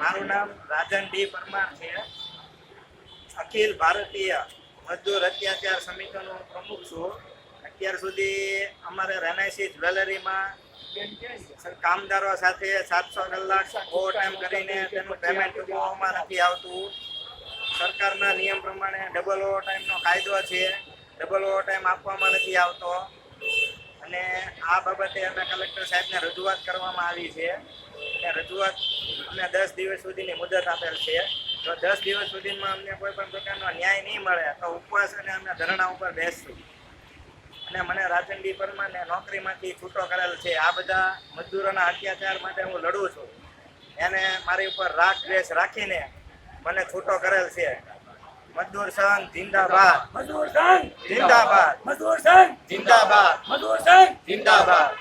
મારું નામ રાજન ડી પરમાર છે. અખિલ ભારતીય મજદૂર અત્યાચાર સમિતિનો પ્રમુખ છું. અત્યાર સુધી અમારે રેનાઇસી જ્વેલરીમાં કામદારો સાથે સાતસો કલાક ઓવર ટાઈમ કરીને તેનું પેમેન્ટ ચૂકવવામાં નથી આવતું. સરકારના નિયમ પ્રમાણે ડબલ ઓવર ટાઈમનો કાયદો છે. ડબલ ઓવર ટાઈમ આપવામાં નથી આવતો. અને આ બાબતે અમે કલેક્ટર સાહેબને રજૂઆત કરવામાં આવી છે. અને રજૂઆત અમને દસ દિવસ સુધીની મુદત આપેલ છે. જો દસ દિવસ સુધીમાં અમને કોઈ પણ પ્રકારનો ન્યાય નહીં મળે તો ઉપવાસ અને અમે ધરણા ઉપર બેસશું. અને મને રાજનબી પરમાને નોકરીમાંથી છૂટો કરેલ છે. આ બધા મજદૂરોના અત્યાચાર માટે હું લડું છું. એને મારી ઉપર રાગ દ્વેષ રાખીને મને છૂટો કરેલ છે. મજદૂર સંઘ જિંદાબાદ. મજદૂર સંઘ જિંદાબાદ. મજદૂર સંઘ જિંદાબાદ. મજદૂર સંઘ જિંદાબાદ.